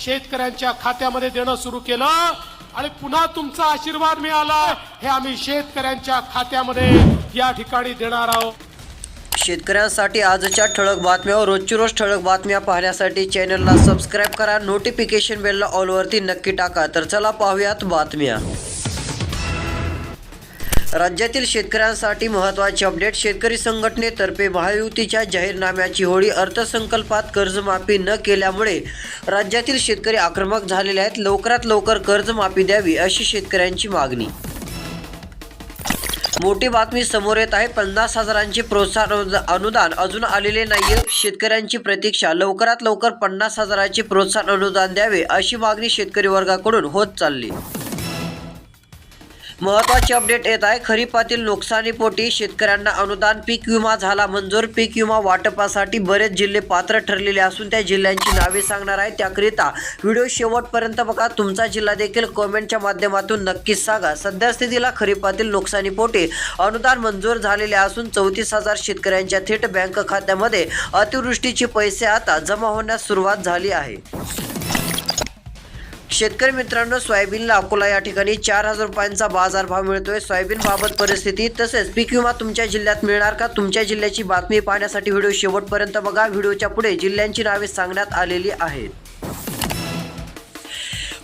शेतकऱ्यांच्या खात्यामध्ये देणं सुरू केलं आणि पुन्हा तुमचा आशीर्वाद मिळाला. हे आम्ही शेतकऱ्यांच्या खात्यामध्ये या ठिकाणी देणार आहोत. शेतकऱ्यांसाठी आजच्या ठळक बातम्या व रोजची रोज ठळक बातम्या पाहण्यासाठी चॅनलला सबस्क्राईब करा. नोटिफिकेशन बेलला ऑलवरती नक्की टाका. तर चला पाहूयात बातम्या. राज्यातील शेतकऱ्यांसाठी महत्त्वाचे अपडेट शेतकरी संघटनेतर्फे महायुतीच्या जाहीरनाम्याची होळी अर्थसंकल्पात कर्जमाफी न केल्यामुळे राज्यातील शेतकरी आक्रमक झालेले आहेत. लवकरात लवकर कर्जमाफी द्यावी अशी शेतकऱ्यांची मागणी. मोठी बातमी समोर येत आहे. पन्नास हजारांचे प्रोत्साहन अनुदा- अनुदान अजून आलेले नाहीये. शेतकऱ्यांची प्रतीक्षा लवकरात लवकर पन्नास हजाराचे प्रोत्साहन अनुदान द्यावे अशी मागणी शेतकरी वर्गाकडून होत चालली. महत्त्वाचे अपडेट येत आहे. खरीपातील नुकसानीपोटी शेतकऱ्यांना अनुदान पीक विमा झाला. मंजूर पीक विमा वाटपासाठी बरेच जिल्हे पात्र ठरलेले असून त्या जिल्ह्यांची नावे सांगणार आहे. त्याकरिता व्हिडिओ शेवटपर्यंत बघा. तुमचा जिल्हा देखील कॉमेंटच्या माध्यमातून नक्कीच सांगा. सध्या स्थितीला खरीपातील नुकसानीपोटी अनुदान मंजूर झालेले असून चौतीस हजार शेतकऱ्यांच्या थेट बँक खात्यामध्ये अतिवृष्टीचे पैसे आता जमा होण्यास सुरुवात झाली आहे. शेतकरी मित्रांनो सोयाबीनला अकोला या ठिकाणी चार हजार रुपयांचा बाजारभाव मिळतोय. सोयाबीन बाबत परिस्थिती तसेच पीक विमा तुमच्या जिल्ह्यात मिळणार का? तुमच्या जिल्ह्याची बातमी पाहण्यासाठी व्हिडिओ शेवटपर्यंत बघा. व्हिडिओच्या पुढे जिल्ह्यांची नावे सांगण्यात आलेली आहेत.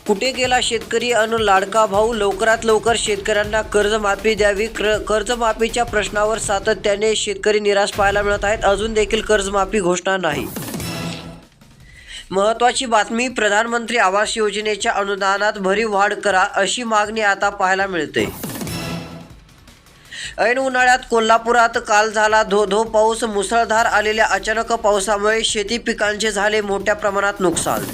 कुठे गेला शेतकरी? अन लाडका भाऊ लवकरात लवकर शेतकऱ्यांना कर्जमाफी द्यावी. क्र कर्जमाफीच्या प्रश्नावर सातत्याने शेतकरी निराश पाहायला मिळत आहेत. अजून देखील कर्जमाफी घोषणा नाही. महत्त्वाची बातमी प्रधानमंत्री आवास योजनेच्या अनुदानात भरीव वाढ करा अशी मागणी आता पाहायला मिळते. ऐन उन्हाळ्यात कोल्हापुरात काल झाला धो धो पाऊस. मुसळधार आलेल्या अचानक पावसामुळे शेती पिकांचे झाले मोठ्या प्रमाणात नुकसान.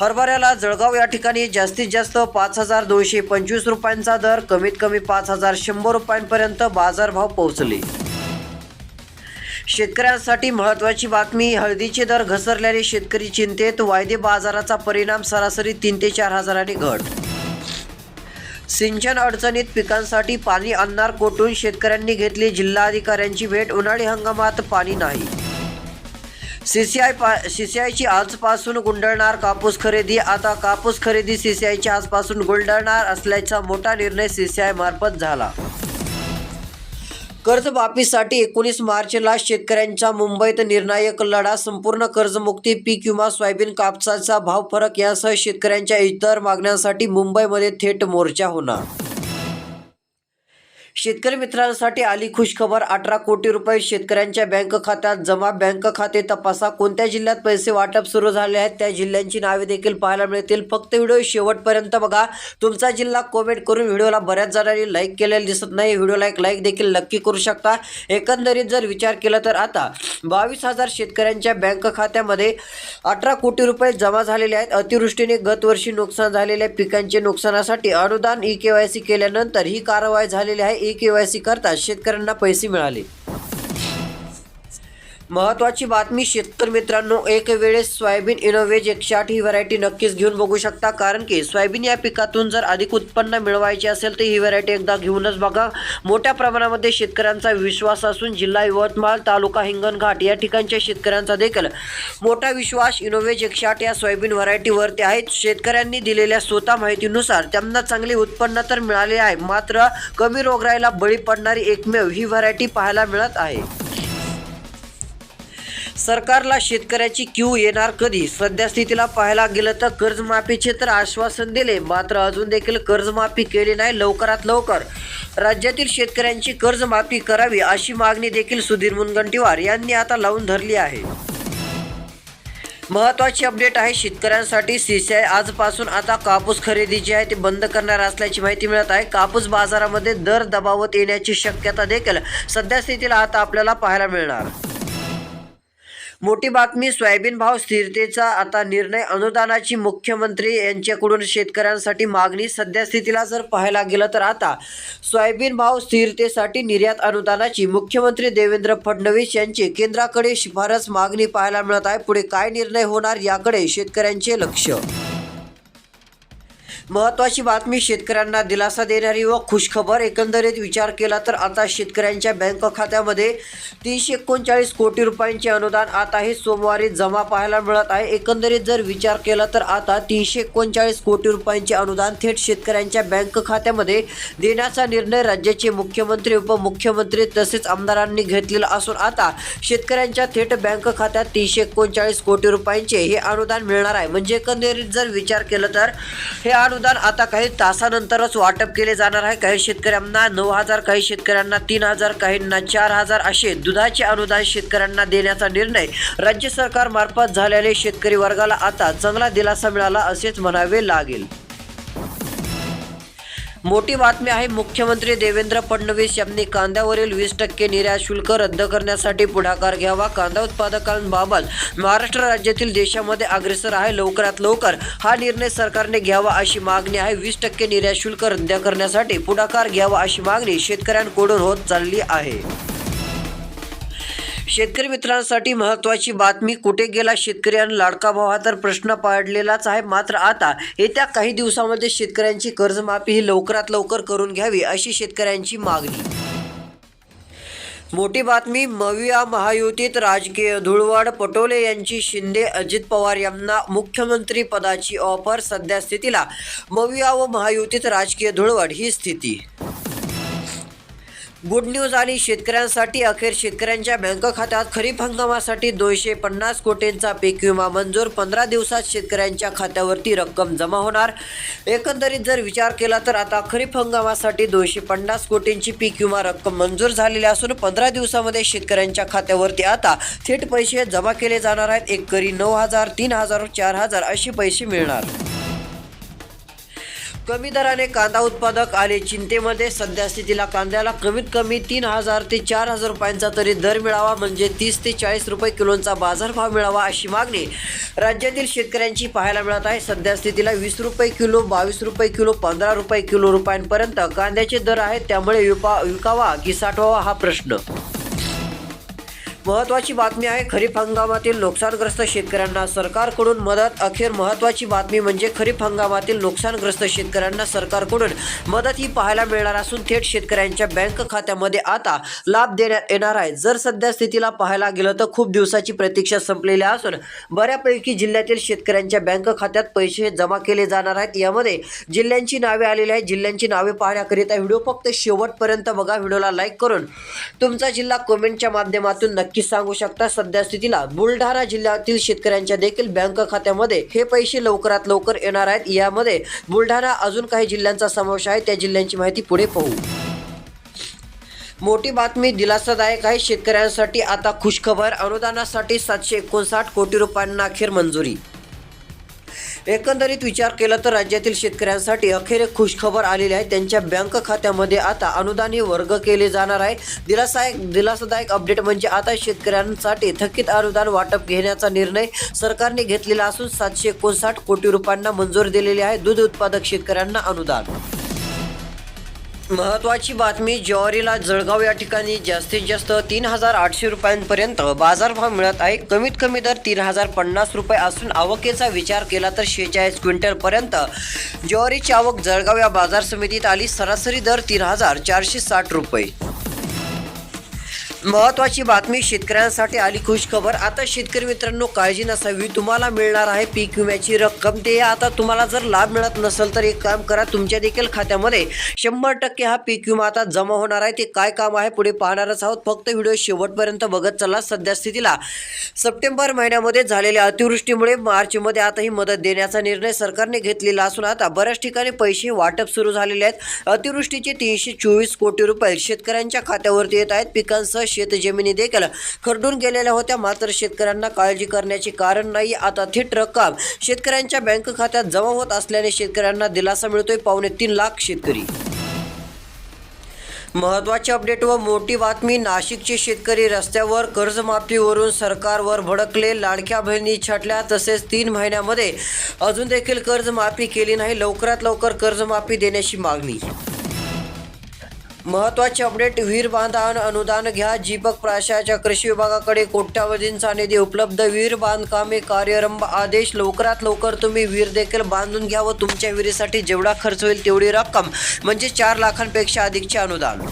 हरभऱ्याला जळगाव या ठिकाणी जास्तीत जास्त पाच हजार दोनशे पंचवीस रुपयांचा दर कमीत कमी पाच हजार शंभर रुपयांपर्यंत बाजारभाव पोहोचले. शेतकऱ्यांसाठी महत्त्वाची बातमी हळदीचे दर घसरल्याने शेतकरी चिंतेत वायदे बाजाराचा परिणाम सरासरी तीन ते चार हजारांनी घट. सिंचन अडचणीत पिकांसाठी पाणी आणणार कोटून शेतकऱ्यांनी घेतली जिल्हाधिकाऱ्यांची भेट उन्हाळी हंगामात पाणी नाही. सीसीआय पा सीसीआयची आजपासून गुंडळणार कापूस खरेदी आता कापूस खरेदी सीसीआयची आजपासून गुंडळणार असल्याचा मोठा निर्णय सीसीआय मार्फत झाला. कर्जमाफीसाठी एकोणीस मार्चला शेतकऱ्यांचा मुंबईत निर्णायक लढा संपूर्ण कर्जमुक्ती पीक विमा सोयाबीन कापसाचा भाव फरक यासह शेतकऱ्यांच्या इतर मागण्यांसाठी मुंबईमध्ये थेट मोर्चा होणार. शेतकरी मित्रांसाठी आली खुशखबर. अठरा कोटी रुपये शेतकऱ्यांच्या बँक खात्यात जमा. बँक खाते तपासा. कोणत्या जिल्ह्यात पैसे वाटप सुरू झाले आहेत? त्या जिल्ह्यांची नावे देखील पाहायला मिळतील. फक्त व्हिडिओ शेवटपर्यंत बघा. तुमचा जिल्हा कॉमेंट करून व्हिडिओला बऱ्याच जणांनी लाईक केलेलं दिसत नाही. व्हिडिओला एक लाईक देखील नक्की करू शकता. एकंदरीत जर विचार केला तर आता बावीस हजार शेतकऱ्यांच्या बँक खात्यामध्ये अठरा कोटी रुपये जमा झालेले आहेत. अतिवृष्टीने गतवर्षी नुकसान झालेल्या पिकांचे नुकसानासाठी अनुदान ई के वाय सी केल्यानंतर ही कारवाई झालेली आहे. ई के वाय सी करता शेतकऱ्यांना पैसे मिळाले. महत्वाची बातमी शेतकरी मित्रांनो एक वेळेस सोयाबीन इनोवेज एकशे आठ ही व्हरायटी नक्कीच घेऊन बघू शकता. कारण की सोयाबीन या पिकातून जर अधिक उत्पन्न मिळवायचे असेल तर ही व्हरायटी एकदा घेऊनच बघा. मोठ्या प्रमाणामध्ये शेतकऱ्यांचा विश्वास असून जिल्हा यवतमाळ तालुका हिंगणघाट या ठिकाणच्या शेतकऱ्यांचा देखील मोठा विश्वास इनोवेज एकशे आठ या सोयाबीन व्हरायटीवरती आहे. शेतकऱ्यांनी दिलेल्या स्वतः माहितीनुसार त्यांना चांगले उत्पन्न तर मिळाले आहे मात्र कमी रोगराईला बळी पडणारी एकमेव ही व्हरायटी पाहायला मिळत आहे. सरकारला शेतकऱ्याची क्यू येणार कधी? सध्या स्थितीला पाहायला गेलं तर कर्जमाफीचे तर आश्वासन दिले. मात्र अजून देखील कर्जमाफी केली नाही. लवकरात लवकर राज्यातील शेतकऱ्यांची कर्जमाफी करावी अशी मागणी देखील सुधीर मुनगंटीवार यांनी आता लावून धरली आहे. महत्वाची अपडेट आहे शेतकऱ्यांसाठी सीसीआय आजपासून आता कापूस खरेदी जी आहे ती बंद करणार असल्याची माहिती मिळत आहे. कापूस बाजारामध्ये दर दबावत येण्याची शक्यता देखील सध्या स्थितीला आता आपल्याला पाहायला मिळणार. मोठी बातमी सोयाबीन भाव स्थिरतेचा आता निर्णय. अनुदानाची मुख्यमंत्री यांच्याकडून शेतकऱ्यांसाठी मागणी. सध्या स्थितीला जर पाहायला गेलं तर आता सोयाबीन भाव स्थिरतेसाठी निर्यात अनुदानाची मुख्यमंत्री देवेंद्र फडणवीस यांची केंद्राकडे शिफारस मागणी पाहायला मिळत आहे. पुढे काय निर्णय होणार याकडे शेतकऱ्यांचे लक्ष. महत्त्वाची बातमी शेतकऱ्यांना दिलासा देणारी व खुशखबर एकंदरीत विचार केला तर आता शेतकऱ्यांच्या बँक खात्यामध्ये तीनशे एकोणचाळीस कोटी रुपयांचे अनुदान आता हे सोमवारी जमा पाहायला मिळत आहे. एकंदरीत जर विचार केला तर आता तीनशे एकोणचाळीस कोटी रुपयांचे अनुदान थेट शेतकऱ्यांच्या बँक खात्यामध्ये देण्याचा निर्णय राज्याचे मुख्यमंत्री उपमुख्यमंत्री तसेच आमदारांनी घेतलेला असून आता शेतकऱ्यांच्या थेट बँक खात्यात तीनशे एकोणचाळीस कोटी रुपयांचे हे अनुदान मिळणार आहे. म्हणजे एकंदरीत जर विचार केला तर हे अनुदान आता काही तासानंतरच वाटप केले जाणार आहे. काही शेतकऱ्यांना नऊ हजार काही शेतकऱ्यांना तीन हजार काहींना चार हजार असे दुधाचे अनुदान शेतकऱ्यांना देण्याचा निर्णय राज्य सरकारमार्फत झालेले शेतकरी वर्गाला आता चांगला दिलासा मिळाला असेच म्हणावे लागेल. मोठी बातमी आहे मुख्यमंत्री देवेंद्र फडणवीस यांनी कांद्यावरील वीस टक्के निर्यात शुल्क रद्द करण्यासाठी पुढाकार घ्यावा. कांदा उत्पादकांबाबत महाराष्ट्र राज्यातील देशामध्ये अग्रेसर आहे. लवकरात लवकर हा निर्णय सरकारने घ्यावा अशी मागणी आहे. वीस टक्के निर्यात शुल्क रद्द करण्यासाठी पुढाकार घ्यावा अशी मागणी शेतकऱ्यांकडून होत चालली आहे. शेतकरी मित्रांसाठी महत्त्वाची बातमी कुठे गेला शेतकरी आणि लाडका भाव हा तर प्रश्न पाडलेलाच आहे. मात्र आता येत्या काही दिवसामध्ये शेतकऱ्यांची कर्जमाफी ही लवकरात लवकर करून घ्यावी अशी शेतकऱ्यांची मागणी. मोठी बातमी मविया महायुतीत राजकीय धुळवड पटोले यांची शिंदे अजित पवार यांना मुख्यमंत्री पदाची ऑफर सध्या स्थितीला. मविया व महायुतीत राजकीय धुळवड ही स्थिती. गुड न्यूज आणि शेतकऱ्यांसाठी अखेर शेतकऱ्यांच्या बँक खात्यात खरीप हंगामासाठी दोनशे पन्नास कोटींचा पीक विमा मंजूर. पंधरा दिवसात शेतकऱ्यांच्या खात्यावरती रक्कम जमा होणार. एकंदरीत जर विचार केला तर आता खरीप हंगामासाठी दोनशे पन्नास कोटींची पीक विमा रक्कम मंजूर झालेली असून पंधरा दिवसामध्ये शेतकऱ्यांच्या खात्यावरती आता थेट पैसे जमा केले जाणार आहेत. एकरी नऊ हजार तीन हजार चार हजार असे पैसे मिळणार. कमी दराने कांदा उत्पादक आले. चिंतेमध्ये सध्या स्थितीला कांद्याला कमीत कमी तीन हजार ते चार हजार रुपयांचा तरी दर मिळावा म्हणजे तीस ते चाळीस रुपये किलोचा बाजारभाव मिळावा अशी मागणी राज्यातील शेतकऱ्यांची पाहायला मिळत आहे. सध्या स्थितीला वीस रुपये किलो बावीस रुपये किलो पंधरा रुपये किलो रुपयांपर्यंत कांद्याचे दर आहेत त्यामुळे विपा विकावा की साठवावा हा प्रश्न. महत्त्वाची बातमी आहे खरीप हंगामातील नुकसानग्रस्त शेतकऱ्यांना सरकारकडून मदत. अखेर महत्त्वाची बातमी म्हणजे खरीप हंगामातील नुकसानग्रस्त शेतकऱ्यांना सरकारकडून मदत ही पाहायला मिळणार असून थेट शेतकऱ्यांच्या बँक खात्यामध्ये आता लाभ देण्यात येणार आहे. जर सध्या स्थितीला पाहायला गेलं तर खूप दिवसाची प्रतीक्षा संपलेली असून बऱ्यापैकी जिल्ह्यातील शेतकऱ्यांच्या बँक खात्यात पैसे जमा केले जाणार आहेत. यामध्ये जिल्ह्यांची नावे आलेली आहेत. जिल्ह्यांची नावे पाहण्याकरिता व्हिडिओ फक्त शेवटपर्यंत बघा. व्हिडिओला लाईक करून तुमचा जिल्हा कमेंटच्या माध्यमातून नक्की नक्कीच सांगू शकता सध्या स्थितीला बुलढाणा जिल्ह्यातील शेतकऱ्यांच्या देखील बँक खात्यामध्ये हे पैसे लवकरात लवकर येणार आहेत. यामध्ये बुलढाणा अजून काही जिल्ह्यांचा समावेश आहे. त्या जिल्ह्यांची माहिती पुढे पाहू. मोठी बातमी दिलासादायक आहे. शेतकऱ्यांसाठी आता खुशखबर. अनुदानासाठी सातशे एकोणसाठ कोटी रुपयांना अखेर मंजुरी. एकंदरीत विचार केला तर राज्यातील शेतकऱ्यांसाठी अखेर एक खुशखबर आलेली आहे. त्यांच्या बँक खात्यामध्ये आता अनुदान हे वर्ग केले जाणार आहे. दिलासायक दिलासादायक अपडेट म्हणजे आता शेतकऱ्यांसाठी थकीत अनुदान वाटप घेण्याचा निर्णय सरकारने घेतलेला असून सातशे एकोणसाठ कोटी रुपयांना मंजूर दिलेली आहे. दूध उत्पादक शेतकऱ्यांना अनुदान. महत्वाची बातमी ज्वारीला जळगाव या ठिकाणी जास्तीत जास्त तीन हजार आठशे रुपयांपर्यंत बाजारभाव मिळत आहे. कमीत कमी दर तीन हजार पन्नास रुपये असून आवकेचा विचार केला तर शेहेचाळीस क्विंटलपर्यंत ज्वारीची आवक जळगाव या बाजार समितीत आली. सरासरी दर तीन हजार चारशे साठ रुपये. महत्वाची बातमी शेतकऱ्यांसाठी आली खुश खबर आता शेतकरी मित्रांनो काळजी नसावी. तुम्हाला मिळणार आहे पीक विम्याची रक्कम. ते आता तुम्हाला जर लाभ मिळत नसेल तर एक काम करा तुमच्या देखील खात्यामध्ये शंभर टक्के हा पीक विमा आता जमा होणार आहे. ते काय काम आहे पुढे पाहणारच आहोत. फक्त व्हिडिओ शेवटपर्यंत बघत चला सध्या स्थितीला. सप्टेंबर महिन्यामध्ये झालेल्या अतिवृष्टीमुळे मार्चमध्ये आता ही मदत देण्याचा निर्णय सरकारने घेतलेला असून आता बऱ्याच ठिकाणी पैसे वाटप सुरू झालेले आहेत. अतिवृष्टीचे तीनशे चोवीस कोटी रुपये शेतकऱ्यांच्या खात्यावरती येत आहेत. पिकांसह शेतजमिनी देखील खरडून गेलेल्या होत्या. मात्र शेतकऱ्यांना काळजी करण्याचे कारण नाही. आता थेट रक्कम शेतकऱ्यांच्या बँक खात्यात जमा होत असल्याने शेतकऱ्यांना दिलासा मिळतोय. पावणे तीन लाख शेतकरी. महत्वाची अपडेट व मोठी बातमी नाशिकचे शेतकरी रस्त्यावर कर्जमाफीवरून सरकारवर भडकले. लाडक्या बहिणी छाटल्या. तसेच तीन महिन्यामध्ये अजून देखील कर्जमाफी केली नाही. लवकरात लवकर कर्जमाफी देण्याची मागणी महत्त्वाचे अपडेट विहीर बांधण अनुदान घ्या. जीपक प्राशाच्या कृषी विभागाकडे कोट्यावधींचा निधी उपलब्ध. विहीर बांधकामे कार्यारंभ आदेश. लवकरात लवकर तुम्ही विहीर देखील बांधून घ्या व तुमच्या विहिरीसाठी जेवढा खर्च होईल तेवढी रक्कम म्हणजे चार लाखांपेक्षा अधिकचे अनुदान.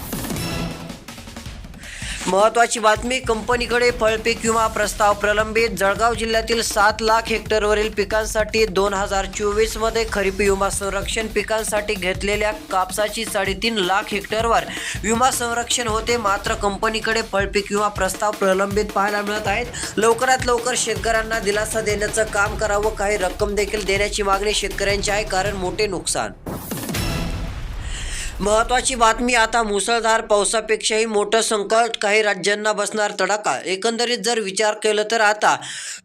महत्वाची बातमी कंपनीकडे फळपीक विमा प्रस्ताव प्रलंबित. जळगाव जिल्ह्यातील सात लाख हेक्टरवरील पिकांसाठी दोन हजार चोवीसमध्ये खरीप विमा संरक्षण पिकांसाठी घेतलेल्या कापसाची साडेतीन लाख हेक्टरवर विमा संरक्षण होते. मात्र कंपनीकडे फळपीक विमा प्रस्ताव प्रलंबित पाहायला मिळत आहेत. लवकरात लवकर शेतकऱ्यांना दिलासा देण्याचं काम करावं. काही रक्कम देखील देण्याची मागणी शेतकऱ्यांची आहे कारण मोठे नुकसान. महत्वाची बातमी आता मुसळधार पावसापेक्षाही मोठं संकट. काही राज्यांना बसणार तडाखा. एकंदरीत जर विचार केलं तर आता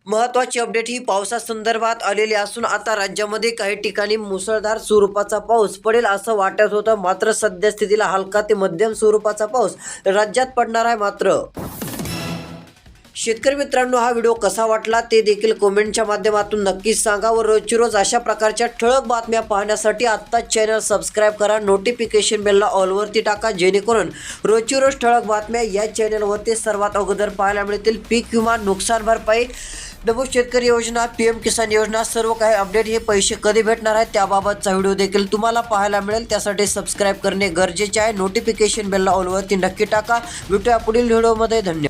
महत्वाची अपडेट ही पावसासंदर्भात आलेली असून आता राज्यामध्ये काही ठिकाणी मुसळधार स्वरूपाचा पाऊस पडेल असं वाटत होतं. मात्र सद्यस्थितीला हलका ते मध्यम स्वरूपाचा पाऊस राज्यात पडणार आहे मात्र. शेतकरी मित्रांनो हा व्हिडिओ कसा वाटला ते देखील कमेंटच्या माध्यमातून नक्कीच सांगा व रोजची रोज अशा प्रकारच्या ठळक बातम्या पाहण्यासाठी आत्ताच चॅनल सबस्क्राईब करा नोटिफिकेशन बेलला ऑलवरती टाका जेणेकरून रोजची रोज ठळक बातम्या या चॅनलवरती सर्वात अगोदर पाहायला मिळतील. पीक विमा नुकसान भरपाई डबू शेतकरी योजना पी एम किसान योजना सर्व काही अपडेट हे पैसे कधी भेटणार आहेत त्याबाबतचा व्हिडिओ देखील तुम्हाला पाहायला मिळेल. त्यासाठी सबस्क्राईब करणे गरजेचे आहे. नोटिफिकेशन बेलला ऑलवरती नक्की टाका. भेटूया पुढील व्हिडिओमध्ये. धन्यवाद.